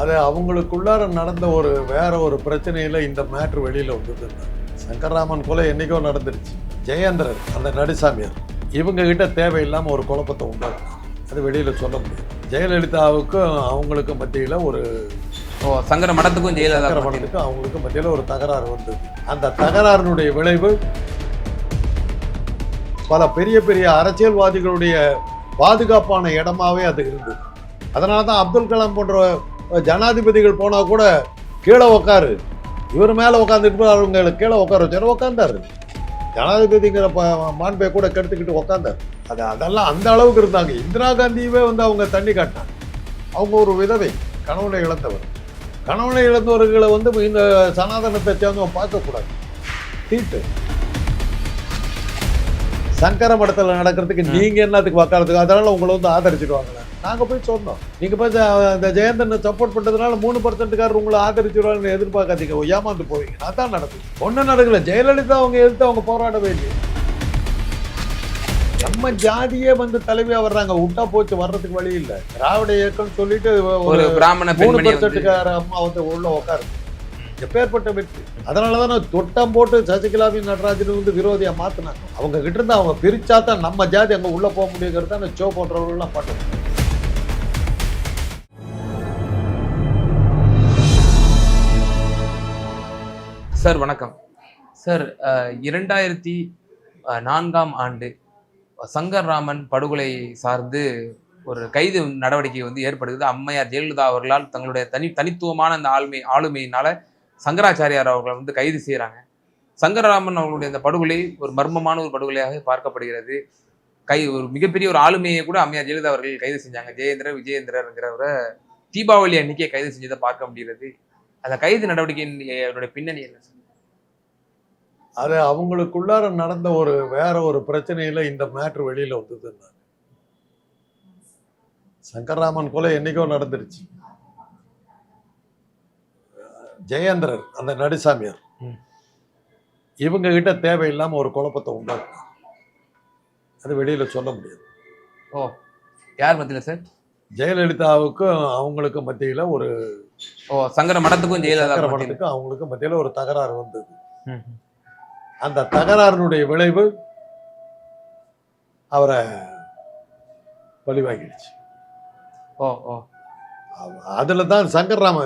அது அவங்களுக்குள்ளார நடந்த ஒரு வேற ஒரு பிரச்சனையில இந்த மேட்ரு வெளியில வந்தது சங்கர்ராமன் கொலை என்னைக்கோ நடந்துருச்சு. ஜெயேந்திரன் அந்த நடிசாமியார். இவங்க கிட்ட தேவையில்லாம ஒரு குழப்பத்தை உண்டாக்குனாங்க. அது வெளியில சொல்ல முடியாது. ஜெயலலிதாவுக்கும் அவங்களுக்கும் மத்தியில ஒரு சங்கர மடத்துக்கும் ஜெயலலிதா மடத்துக்கும் அவங்களுக்கும் மத்தியில ஒரு தகராறு வந்தது. அந்த தகராறினுடைய விளைவு பல பெரிய பெரிய அரசியல்வாதிகளுடைய பாதுகாப்பான இடமாவே அது இருந்தது. அதனால தான் அப்துல் கலாம் போன்ற ஜனாதிபதிகள் போனா கூட கீழே உக்காரு. இவர் மேல உட்காந்துட்டு அவங்க கீழே உட்கார வச்சாரு உட்காந்தாரு ஜனாதிபதிங்கிற ப- மாண்பை கூட கெடுத்துக்கிட்டு உட்காந்தாரு அது அதெல்லாம் அந்த அளவுக்கு இருந்தாங்க. இந்திரா காந்தியவே வந்து அவங்க தண்ணி காட்டினாங்க. அவங்க ஒரு விதவை கணவனை இழந்தவர். கணவனை இழந்தவர்களை வந்து இந்த சனாதனத்தை சேர்ந்தவங்க பார்க்கக்கூடாது. தீட்டு. சங்கர மடத்துல நடக்கிறதுக்கு ம். நீங்க என்னத்துக்கு வக்காலத்துக்கு? அதனால உங்களை வந்து ஆதரிச்சிடுவாங்களே. நாங்க போய் சொன்னோம். நீங்க போய் இந்த ஜெயந்தனை சப்போர்ட் பண்றதுனால மூணு பர்சன்ட்காரர் உங்களை ஆதரிச்சிடுவாங்கன்னு எதிர்பார்க்காதீங்க. ஏமாந்து போவீங்க அதான் நடக்குது ஒன்றும் நடக்கல. ஜெயலலிதா அவங்க எதிர்த்து அவங்க போராடவே இல்லை நம்ம ஜாதியே வந்து தலைவியா வர்றாங்க. விட்டா போச்சு வர்றதுக்கு வழி இல்ல. திராவிட இயக்கம் சொல்லிட்டு ஒரு பிராமண மூணு பர்சன்ட்டுக்கார அம்மா வந்து உள்ள உட்காரு எப்பேற்பட்ட வெற்றி. அதனால தான் தொட்டம் போட்டு சசிகலாவையும் நடராஜனும் வந்து விரோதியா மாத்தினாங்க. அவங்க கிட்ட இருந்து அவங்க பிரிச்சா தான் நம்ம ஜாதி அங்க உள்ள போக முடியுங்கிறது தான் சோ போன்றவர்கள்லாம் பண்ணுவாங்க சார் வணக்கம். சார் இரண்டாயிரத்தி நான்காம் ஆண்டு சங்கர் ராமன் படுகொலை சார்ந்து ஒரு கைது நடவடிக்கை வந்து ஏற்படுகிறது. அம்மையார் ஜெயலலிதா அவர்களால் தங்களுடைய தனி தனித்துவமான அந்த ஆளுமை ஆளுமையினால சங்கராச்சாரியார் அவர்களை வந்து கைது செய்கிறாங்க சங்கரராமன் அவர்களுடைய அந்த படுகொலை ஒரு மர்மமான ஒரு படுகொலையாக பார்க்கப்படுகிறது. கை ஒரு மிகப்பெரிய ஒரு ஆளுமையை கூட அம்மையார் ஜெயலலிதா அவர்கள் கைது செஞ்சாங்க. ஜெயேந்திரர் விஜயேந்திரங்கிறவரை தீபாவளி அன்னைக்கே கைது செஞ்சதை பார்க்க முடிகிறது. அந்த கைது நடவடிக்கையின் என்னுடைய பின்னணி என்ன சார்? அது அவங்களுக்குள்ளார நடந்த ஒரு வேற ஒரு பிரச்சனையில இந்த மேட்ரு வெளியில வந்ததுன்னாங்க சங்கர்ராமன் கொலை என்னைக்கோ நடந்துருச்சு. ஜெயேந்திரன் அந்த நடிசாமியார். இவங்க கிட்ட தேவையில்லாம ஒரு குழப்பத்தை உண்டாக்குனாங்க அது வெளியில சொல்ல முடியாது. ஓ யார் மத்தியில சார்? ஜெயலலிதாவுக்கும் அவங்களுக்கும் மத்தியில ஒரு ஓ சங்கர மடத்துக்கும் ஜெயலலிதா. மடத்துக்கும் அவங்களுக்கும் மத்தியில ஒரு தகராறு வந்தது. அந்த தகராறினுடைய விளைவு அவரை பழிவாங்கிடுச்சு ஓ ஓ. அதுல தான் சங்கர்ராம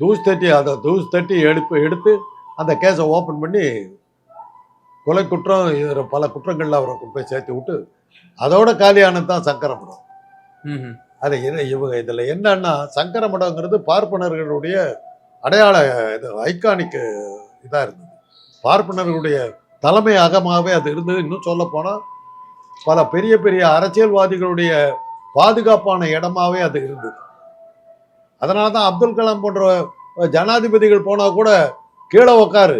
தூஸ் தட்டி அதை தூஸ் தட்டி எடுப்பு எடுத்து அந்த கேஸை ஓப்பன் பண்ணி கொலை குற்றம் இதுல பல குற்றங்கள்ல அவரை கொண்டு போய் சேர்த்து விட்டு அதோட காலியானது தான் சங்கரமடம். அது என்ன இவங்க இதுல என்னன்னா சங்கரமடங்கிறது பார்ப்பனர்களுடைய அடையாள இது ஐகானிக் இதா இருந்தது. பார்ப்பனர்களுடைய தலைமை அகமாகவே அது இருந்தது. இன்னும் சொல்ல போனால் பல பெரிய பெரிய அரசியல்வாதிகளுடைய பாதுகாப்பான இடமாவே அது இருந்தது. அதனால தான் அப்துல் கலாம் போன்ற ஜனாதிபதிகள் போனால் கூட கீழே உக்காரு.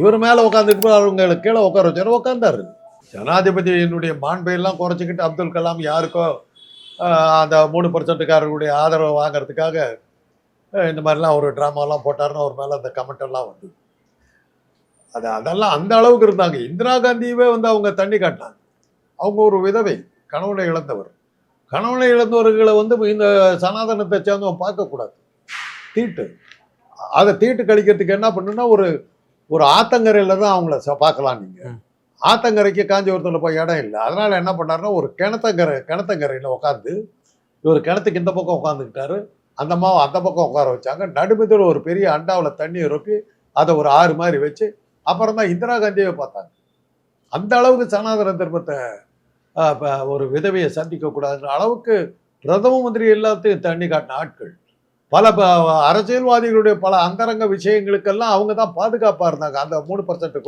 இவர் மேலே உட்காந்துட்டு அவங்க கீழே உட்கார வச்சாரு உட்காந்தாரு ஜனாதிபதியினுடைய மாண்பையெல்லாம் குறைச்சிக்கிட்டு அப்துல் கலாம் யாருக்கோ அந்த மூணு பர்சன்ட்டுக்காரர்களுடைய ஆதரவை வாங்குறதுக்காக இந்த மாதிரிலாம் ஒரு ட்ராமாலாம் போட்டாருன்னு அவர் மேலே அந்த கமெண்ட் எல்லாம் வந்து அது அதெல்லாம் அந்த அளவுக்கு இருந்தாங்க. இந்திரா காந்தியவே வந்து அவங்க தண்ணி காட்டினாங்க. அவங்க ஒரு விதவை கணவனை இழந்தவர். கணவனை இழந்தவர்களை வந்து இந்த சனாதனத்தை சேர்ந்தவங்க பார்க்கக்கூடாது. தீட்டு. அதை தீட்டு கழிக்கிறதுக்கு என்ன பண்ணுன்னா ஒரு ஒரு ஆத்தங்கரையில் தான் அவங்கள ச- பார்க்கலாம் நீங்கள். ஆத்தங்கரைக்கு காஞ்சிபுரத்தில் போய் இடம் இல்லை. அதனால என்ன பண்ணாருன்னா ஒரு கிணத்தங்கரை கிணத்தங்கரையில் உட்காந்து இவர் கிணத்துக்கு இந்த பக்கம் உட்காந்துக்கிட்டாரு அந்த அம்மாவை அந்த பக்கம் உட்கார வச்சாங்க. நடுமத்தில் ஒரு பெரிய அண்டாவில் தண்ணியை ரொப்பி அதை ஒரு ஆறு மாதிரி வச்சு அப்புறம் தான் இந்திரா காந்தியை பார்த்தாங்க. அந்த அளவுக்கு சனாதன தர்மத்தை ஒரு விதவையை சந்திக்க கூடாதுன்ற அளவுக்கு பிரதம மந்திரி எல்லாத்தையும் தண்ணி காட்டின ஆட்கள். பல அரசியல்வாதிகளுடைய பல அந்தரங்க விஷயங்களுக்கெல்லாம் அவங்க தான் பாதுகாப்பா இருந்தாங்க. அந்த மூணு பர்சன்ட்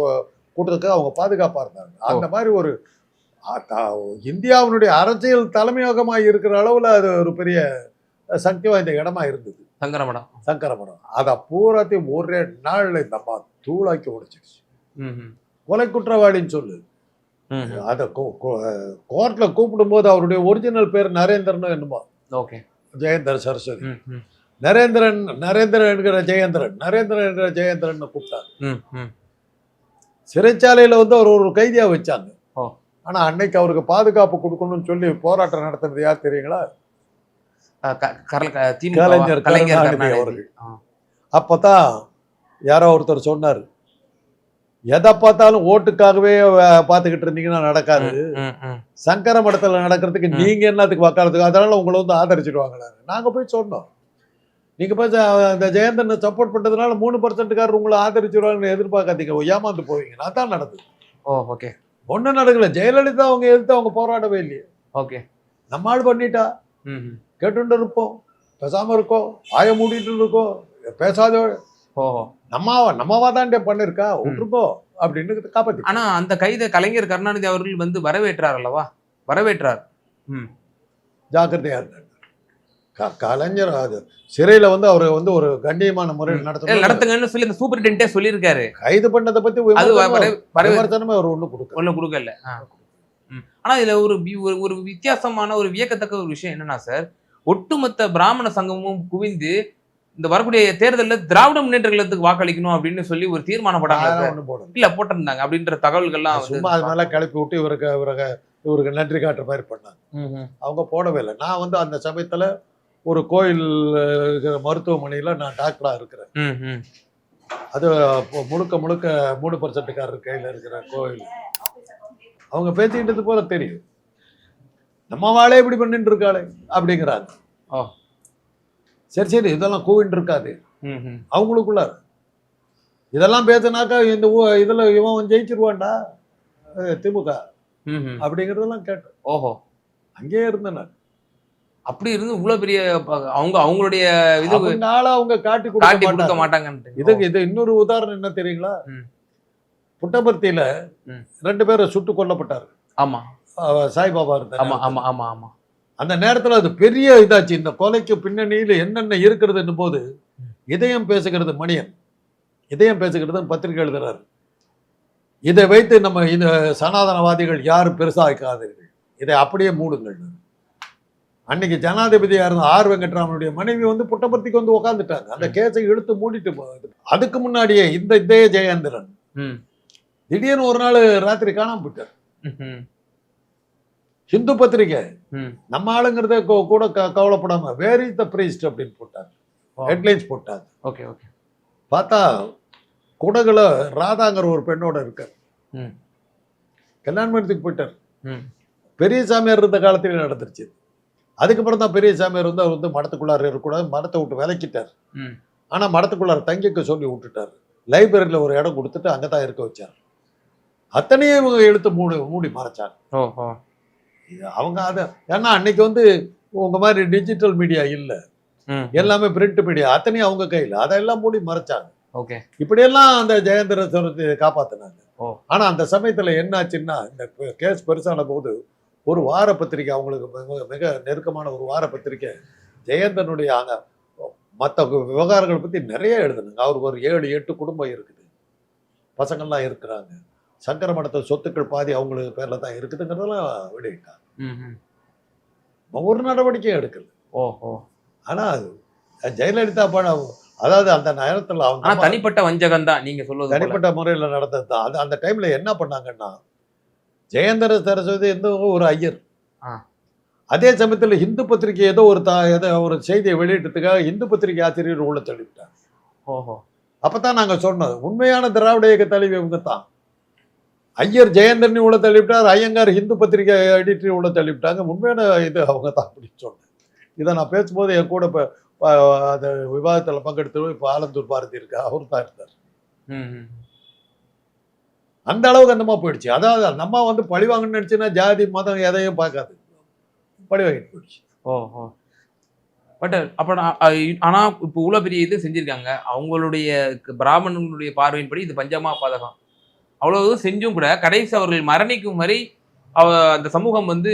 கூட்டத்துக்கு அவங்க பாதுகாப்பா இருந்தாங்க. அந்த மாதிரி ஒரு இந்தியாவினுடைய அரசியல் தலைமையகமாக இருக்கிற அளவுல அது ஒரு பெரிய சக்தி வாய்ந்த இடமா இருந்தது. சங்கர மடம் சங்கரமடம் அதை பூராத்தையும் ஒரே நாள்ல இந்த அம்மா தூளாக்கி ம். கொலை குற்றவாளின்னு சொல்லு. அதை கோர்ட்ல கூப்பிடும்போது அவருடைய ஒரிஜினல் பேர் நரேந்திரன் என்னமோ ஓகே ஜெயேந்திர சரஸ்வதி. நரேந்திரன் நரேந்திரன் என்கிற ஜெயேந்திரன் நரேந்திரன் என்கிற ஜெயேந்திரன் கூப்பிட்டாங்க. சிறைச்சாலையில வந்து அவர் ஒரு கைதியா வச்சாங்க. ஆனா அன்னைக்கு அவருக்கு பாதுகாப்பு கொடுக்கணும்னு சொல்லி போராட்டம் நடத்துறது யார் தெரியுங்களா அஹ், க- கரல- க- திமுக வா? கலைஞர் கருணாநிதி அவர்கள். அப்பதான் யாரோ ஒருத்தர் சொன்னார் எதை பார்த்தாலும் ஓட்டுக்காகவே பார்த்துக்கிட்டு இருந்தீங்கன்னா நடக்காது. சங்கர மடத்துல நடக்கிறதுக்கு. நீங்க என்னத்துக்கு வக்காலத்துக்கு? அதனால உங்களை வந்து ஆதரிச்சிடுவாங்களா நாங்க போய் சொன்னோம். நீங்க போய் இந்த ஜெயந்தனை சப்போர்ட் பண்றதுனால மூணு பர்சன்ட்டுக்காரர் உங்களை ஆதரிச்சிடுவாங்கன்னு எதிர்பார்க்காதீங்க. ஏமாந்து போவீங்க அதான் நடந்தது. Oh okay. ஒண்ணும் நடக்கல. ஜெயலலிதா அவங்க எதிர்த்து அவங்க போராடவே இல்லையே. ஓகே. நம்ம ஆள் பண்ணிட்டா. கேட்டுட்டு இருப்போம் பேசாம இருக்கோம். ஆய மூடிட்டு இருக்கோம் பேசாத நம்மாவா நம்மவா தாண்டே பண்ணிருக்கா? விட்டுருக்கோ அப்படின்னு காப்பாத்தி ஆனா அந்த கைதை கலைஞர் கருணாநிதி அவர்கள் வந்து வரவேற்றார் அல்லவா? வரவேற்றார். ம். ஜாக்கிரதையா இருந்தாங்க க- கலைஞர் அது சிறையில வந்து அவர் வந்து ஒரு கண்ணியமான முறையில் நடத்த நடத்துங்கன்னு சொல்லி அந்த சூப்பரிண்டென்டே சொல்லியிருக்காரு. கைது பண்ணதை பத்தி விமர்சனமே- அவர் ஒண்ணு கொடுக்க ஒண்ணு கொடுக்கல. ஆனா இதுல ஒரு ஒரு- வித்தியாசமான ஒரு வியக்கத்தக்க ஒரு விஷயம் என்னன்னா சார் ஒட்டுமொத்த பிராமண சங்கமும் குவிந்து இந்த வரக்கூடிய தேர்தல்ல திராவிட முன்னேற்ற கழகத்துக்கு வாக்களிக்கணும் அப்படின்னு சொல்லி ஒரு தீர்மானம் போட்டாங்க இல்ல போட்டிருந்தாங்க. அப்படின்ற தகவல்கள்லாம் சும்மா அது மேல கிளப்பி விட்டு இவருக்கு இவருக்கு இவருக்கு நன்றி காட்டுற மாதிரி பண்ணாங்க. அவங்க போடவே இல்லை. நான் வந்து அந்த சமயத்துல ஒரு கோயில் இருக்கிற மருத்துவமனையில நான் டாக்டரா இருக்கிறேன். அது முழுக்க முழுக்க மூணு பர்சன்ட்டுக்காரர் கையில இருக்கிற கோயில். அவங்க பேசிக்கிட்டது போல தெரியும் நம்ம வாழே இப்படி பண்ணிட்டு இருக்காளே அப்படிங்கிறாங்க. சரி சரி இதெல்லாம் கூவிட்டு இருக்காது. அவங்களுக்குள்ளார இதெல்லாம் பேசினாக்கா இந்த இதுல இவன் ஜெயிச்சிருவான்டா திமுக. அப்படிங்கிறதெல்லாம் கேட்டேன் ஓஹோ. அங்கேயே இருந்தேன் நான். அப்படி இருந்து இவ்வளவு பெரிய அவங்க அவங்களுடைய இது அவங்க காட்டி காட்டி கொடுக்க கொடுக்க மாட்டாங்க. மாட்டாங்கன்ட்டு. இதுக்கு இது இன்னொரு உதாரணம் என்ன தெரியுங்களா. புட்டபர்த்தியில. ரெண்டு பேரும் சுட்டு கொல்லப்பட்டார். ஆமா. அவ சாய்பாபா இருந்த ஆமா நேரத்துல. ஆமா ஆமா ஆமா. அந்த நேரத்துல அது பெரிய இதாச்சு. இந்த கொலைக்கு பின்னணியில என்னென்ன இருக்கிறதுன்னு போது இதயம் பேசுகிறது மணியன். இதயம் பேசுகிறது பத்திரிகை எழுதுறாரு. இதை வைத்து நம்ம இந்த சனாதனவாதிகள் யாரும் பெருசாக்காதீர்கள். இதை அப்படியே மூடுங்கள். அன்னைக்கு ஜனாதிபதியா இருந்த ஆர் வெங்கட்ராமனுடைய மனைவி வந்து புட்டபர்த்திக்கு வந்து உட்காந்துட்டாங்க அந்த கேஸை இழுத்து மூடிட்டு அதுக்கு முன்னாடியே இந்த இதே ஜெயேந்திரன் திடீர்னு ஒரு நாள் ராத்திரி காணாம போயிட்டார். ம், ஹிந்து பத்திரிகை. நம்ம ஆளுங்கிறத கூட கவலைப்படாம வேர் இஸ் த பிரீஸ்ட் அப்படின்னு போட்டாங்க ஓ. ஹெட்லைன்ஸ் போட்டாங்க ஓகே ஓகே பார்த்தா குடகுல ராதாங்கிற ஒரு பெண்ணோட இருக்கார். கல்யாணம் பண்ணத்துக்கு போயிட்டார். பெரிய சாமியார் இருந்த காலத்திலே நடந்துருச்சு. அதுக்கப்புறம் தான் பெரிய சாமியார் வந்து அவர் வந்து மடத்துக்குள்ளார இருக்கக்கூடாது மடத்தை விட்டு விலக்கிட்டார். ம். ஆனா மடத்துக்குள்ளார தங்கிக்க சொல்லி விட்டுட்டார். லைப்ரரியில ஒரு இடம் கொடுத்துட்டு அங்கே தான் இருக்க வச்சார். அத்தனையும் இவங்க எடுத்து மூடி மூடி மறைச்சாங்க. இது அவங்க அதை ஏன்னா அன்னைக்கு வந்து உங்க மாதிரி டிஜிட்டல் மீடியா இல்லை. எல்லாமே பிரிண்ட் மீடியா அத்தனையும் அவங்க கையில். அதெல்லாம் மூடி மறைச்சாங்க. ஓகே. இப்படியெல்லாம் அந்த ஜெயந்திர சரத்தை காப்பாத்தினாங்க. ஆனா அந்த சமயத்துல என்னாச்சுன்னா இந்த கேஸ் பெருசான போது ஒரு வார பத்திரிக்கை அவங்களுக்கு மிக- மிக நெருக்கமான ஒரு வார பத்திரிக்கை ஜெயந்தனுடைய அந்த மற்ற விவகாரங்களை பத்தி நிறைய எழுதுனாங்க. அவருக்கு ஒரு ஏழு எட்டு குடும்பம் இருக்குது. பசங்கள்லாம் இருக்கிறாங்க. சங்கர மடத்த சொத்துக்கள் பாதி அவங்களுக்கு பேர்ல தான் இருக்குதுங்கிறதெல்லாம் வெளியிட்டாங்க. ஒரு நடவடிக்கையும் எடுக்கல. ஓ ஓ ஆனா அது ஜெயலலிதா படம் அதாவது அந்த நேரத்துல அவங்க தனிப்பட்ட வஞ்சகம் தான் நீங்க சொல்வது போல. தனிப்பட்ட முறையில் நடந்தது தான். அது அந்த டைம்ல என்ன பண்ணாங்கன்னா ஜெயந்தர சரஸ்வதி எந்த ஒரு ஐயர். அதே சமயத்துல இந்து பத்திரிகை ஏதோ ஒரு தா ஏதோ ஒரு செய்தியை வெளியிட்டதுக்காக இந்து பத்திரிகை ஆசிரியர் உள்ள தள்ளிவிட்டாங்க. ஓஹோ. அப்பதான் நாங்க சொன்னோம் உண்மையான திராவிட இயக்க தலைவி இவங்க தான் ஐயர் ஜெயந்தரனி உள்ள தள்ளிவிட்டார் ஐயங்கார் இந்து பத்திரிகை எடிட்டர் உள்ள தள்ளிவிட்டாங்க. உண்மையான இது அவங்க தான் அப்படின்னு சொன்னேன். இதை நான் பேசும்போது என் கூட இப்போ அந்த விவாதத்தில் பங்கெடுத்து இப்போ ஆலந்தூர் பாரதி இருக்கு அவர் தான் இருந்தார். அந்த அளவுக்கு அந்த அம்மா போயிடுச்சு. அதாவது அந்த அம்மா வந்து பழி வாங்கணும்னு நினைச்சுன்னா ஜாதி மதம் எதையும் பார்க்காது. பழி வாங்கிட்டு போயிடுச்சு. ஓ ஓ பட் அப்ப நான், அ- ஆனா இப்போ இவ்வளவு பெரிய இது செஞ்சிருக்காங்க. அவங்களுடைய பிராமணர்களுடைய பார்வையின்படி இது பஞ்சமா பாதகம். அவ்வளவு செஞ்சும் கூட கடைசி அவர்கள் மரணிக்கும் வரை அவ அந்த சமூகம் வந்து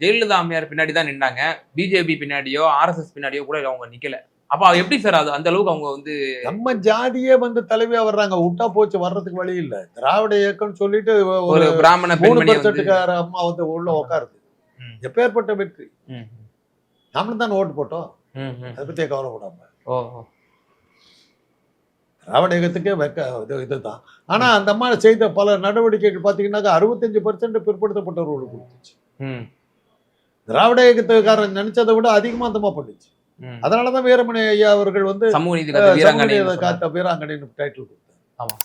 ஜெயலலிதா அம்மையார் பின்னாடி தான் நின்னாங்க. பிஜேபி பின்னாடியோ ஆர்எஸ்எஸ் பின்னாடியோ கூட அவங்க நிக்கல. அப்ப அது எப்படி சார் அது? அந்த அளவுக்கு அவங்க வந்து நம்ம ஜாதியே வந்து தலைவியா வர்றாங்க. விட்டா போச்சு வர்றதுக்கு வழி இல்ல. திராவிட இயக்கம்னு சொல்லிட்டு ஒரு பிராமண மூணு பெண்மணி வந்து பர்சன்ட்டுக்கார அம்மா வந்து உள்ள உட்காருது. எப்பேற்பட்ட வெற்றி? நாமளும் தான் ஓட்டு போட்டோம். அதை பத்தியே கவலைப்படாம. ஓ ஓ. திராவிட இயக்கத்துக்கே வெக்க இது இதுதான். ஆனா அந்த அம்மா செய்த பல நடவடிக்கைகள் பாத்தீங்கன்னாக்கா அறுபத்தஞ்சு பர்சன்ட் பிற்படுத்தப்பட்டவர்களுக்கு கொடுத்துச்சு. திராவிட இயக்கத்துக்காரன் நினைச்சதை விட அதிகமா அந்தமா பண்ணுச்சு. ம். அதனாலதான் வீரமணி ஐயா அவர்கள் வந்து காத்த வீராங்கனைன்னு டைட்டில் கொடுத்தார்.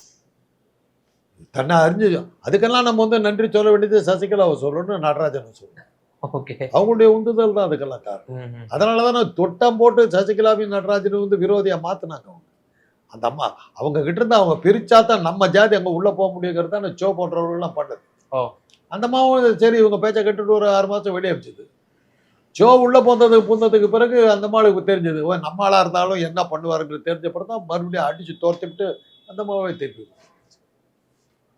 தன்னை அறிஞ்சு அதுக்கெல்லாம் நம்ம வந்து நன்றி சொல்ல வேண்டியது சசிகலாவை சொல்லணும் நடராஜன் சொல்லணும். ஓகே. அவங்களுடைய உந்துதல் தான் அதுக்கெல்லாம் காரணம். அதனால தான் தொட்டம் போட்டு சசிகலாவையும் நடராஜனும் வந்து விரோதியா மாத்தினாங்க அவங்க. அந்த அம்மா அவங்க கிட்ட இருந்து அவங்க பிரிச்சா தான் நம்ம ஜாதி அங்க உள்ள போக முடியுங்கிறது தான் சோ போன்றவர்கள்லாம் பண்ணது. அந்த அம்மாவும் சரி இவங்க பேச்சை கட்டுட்டு ஒரு ஆறு மாசம் வெளியே அமிச்சது ஜோ உள்ள போனதுக்கு பூந்ததுக்கு பிறகு அந்த அம்மாளுக்கு தெரிஞ்சது ஓ நம்ம ஆளா இருந்தாலும் என்ன பண்ணுவாருங்கிறது தெரிஞ்ச பிறகு தான் மறுபடியும் அடிச்சு தோர்த்துக்கிட்டு அந்த அம்மாவை திருப்பி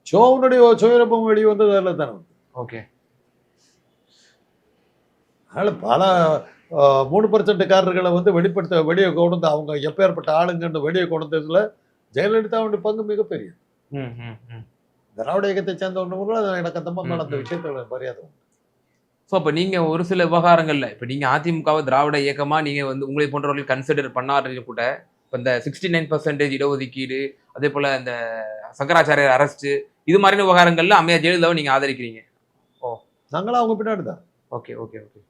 ஜோவுனுடைய சுயரூபம் வெளியே வந்தது அதில் தானே ஓகே. அதனால பல மூணு பர்சன்ட்காரர்களை வந்து வெளிப்படுத்த வெளியே கொண்டு அவங்க எப்பேற்பட்ட ஆளுங்கன்னு வெளியே கொண்டு வந்ததுல ஜெயலலிதாவுடைய பங்கு மிகப்பெரிய ம் ம் ம். திராவிட இயக்கத்தை சேர்ந்தவங்க எனக்கு அந்த மாதிரி ம். விஷயத்துல மரியாதை உண்டு. ஸோ அப்போ நீங்கள் ஒரு சில விவகாரங்கள்ல இப்போ நீங்கள் அதிமுகவை திராவிட இயக்கமாக நீங்கள் வந்து உங்களை போன்றவர்கள் கன்சிடர் பண்ணாரு கூட இப்போ இந்த சிக்ஸ்டி நைன் பர்சன்டேஜ் இடஒதுக்கீடு அதே போல் இந்த சங்கராச்சாரியர் அரெஸ்ட் இது மாதிரியான விவகாரங்கள்ல அம்மையா ஜெயலலிதாவை நீங்கள் ஆதரிக்கிறீங்க. நாங்களாம் அவங்க பின்னாடி தான் ஓகே ஓகே ஓகே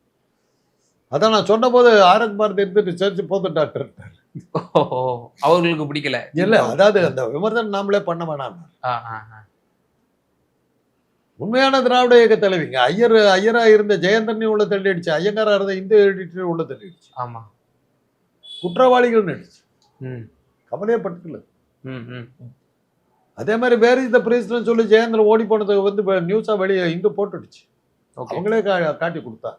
அதான் நான் சொன்ன போது ஆரத் பாரதி இருந்துட்டு சேர்த்து போதும் டாக்டர் அவர்களுக்கு பிடிக்கல. இல்ல அதாவது அந்த விமர்சனம் நாமளே பண்ண வேணாம். உண்மையான திராவிட இயக்க தலைவிங்க. ஐயர் ஐயரா இருந்த ஜெயந்தன் உள்ள தள்ளிடுச்சு. ஐயங்காரா இருந்த இந்து எடிட்டர் உள்ள தள்ளிடுச்சு. ஆமா. குற்றவாளிகள் நடிச்சு கவலையே பட்டுக்கல அதே மாதிரி வேற இந்த பிரீஸ்ட்னு சொல்லி ஜெயந்திரன் ஓடி போனது வந்து நியூஸா வெளியே இந்து போட்டுடுச்சு. அவங்களே காட்டி கொடுத்தா.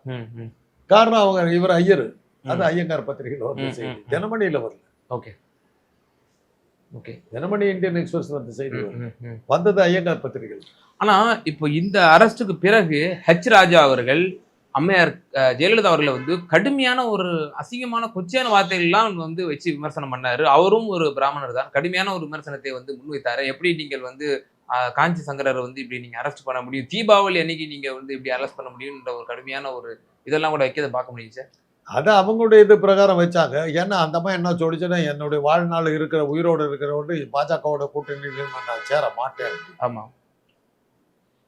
காரணம் அவங்க இவர் ஐயர். அது. ஐயங்கார் பத்திரிகையில் வந்த செய்தி. தினமணியில வரல. Okay. Okay. Dinamani Indian Express வந்த செய்தி. வந்தது ஐயங்கார் பத்திரிகை ஆனா இப்போ இந்த அரெஸ்டுக்கு பிறகு ஹெச் ராஜா அவர்கள் அம்மையார் ஜெயலலிதா அவர்களை வந்து கடுமையான ஒரு அசிங்கமான கொச்சையான வார்த்தைகள்லாம் வந்து வச்சு விமர்சனம் பண்ணாரு. அவரும் ஒரு பிராமணர் தான். கடுமையான ஒரு விமர்சனத்தை வந்து முன்வைத்தாரு. எப்படி நீங்கள் வந்து காஞ்சி சங்கரரை வந்து இப்படி நீங்க அரெஸ்ட் பண்ண முடியும்? தீபாவளி அன்னைக்கு நீங்க வந்து இப்படி அரெஸ்ட் பண்ண முடியும்ன்ற ஒரு கடுமையான ஒரு இதெல்லாம் கூட வைக்கிறத பார்க்க முடியுது சார்? அதை அவங்களுடைய இது பிரகாரம் வச்சாங்க. ஏன்னா அந்த மாதிரி என்ன சொல்லிச்சுன்னா என்னுடைய வாழ்நாள் இருக்கிற உயிரோடு இருக்கிறவங்க பாஜகவோட கூட்டணியில் நான் சேர மாட்டேன். ஆமா.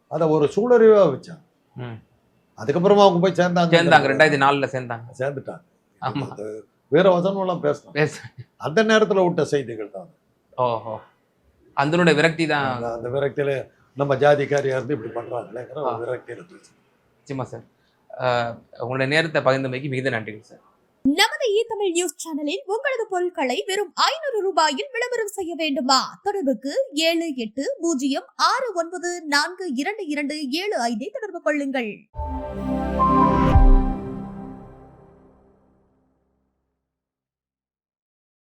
அதை ஒரு சூழறிவா வச்சாங்க. அதுக்கப்புறமா அவங்க போய் சேர்ந்தாங்க. சேர்ந்தாங்க. ரெண்டாயிரத்தி நாலுல சேர்ந்தாங்க. சேர்ந்துட்டாங்க. ஆமா. அது வேற வசனம் எல்லாம் பேசணும் பேச. அந்த நேரத்துல விட்ட செய்திகள் தான் ஓஹோ. அதனுடைய விரக்தி தான். அந்த- விரக்தியில நம்ம ஜாதிக்காரியா இருந்து இப்படி பண்றாங்களேங்கிற. விரக்தியில பேசுறேன் நிச்சயமா சார். உங்களுடைய நேரத்தை பகிர்ந்தமைக்கு மிகுந்த நன்றிகள் சார். நமது இ தமிழ் நியூஸ் சேனலில் உங்களது பொருட்களை வெறும் ஐநூறு ரூபாயில் விளம்பரம் செய்ய வேண்டுமா? தொடர்புக்கு ஏழு எட்டு பூஜ்ஜியம் ஆறு ஒன்பது நான்கு இரண்டு இரண்டு ஏழு ஐந்தை தொடர்பு கொள்ளுங்கள்.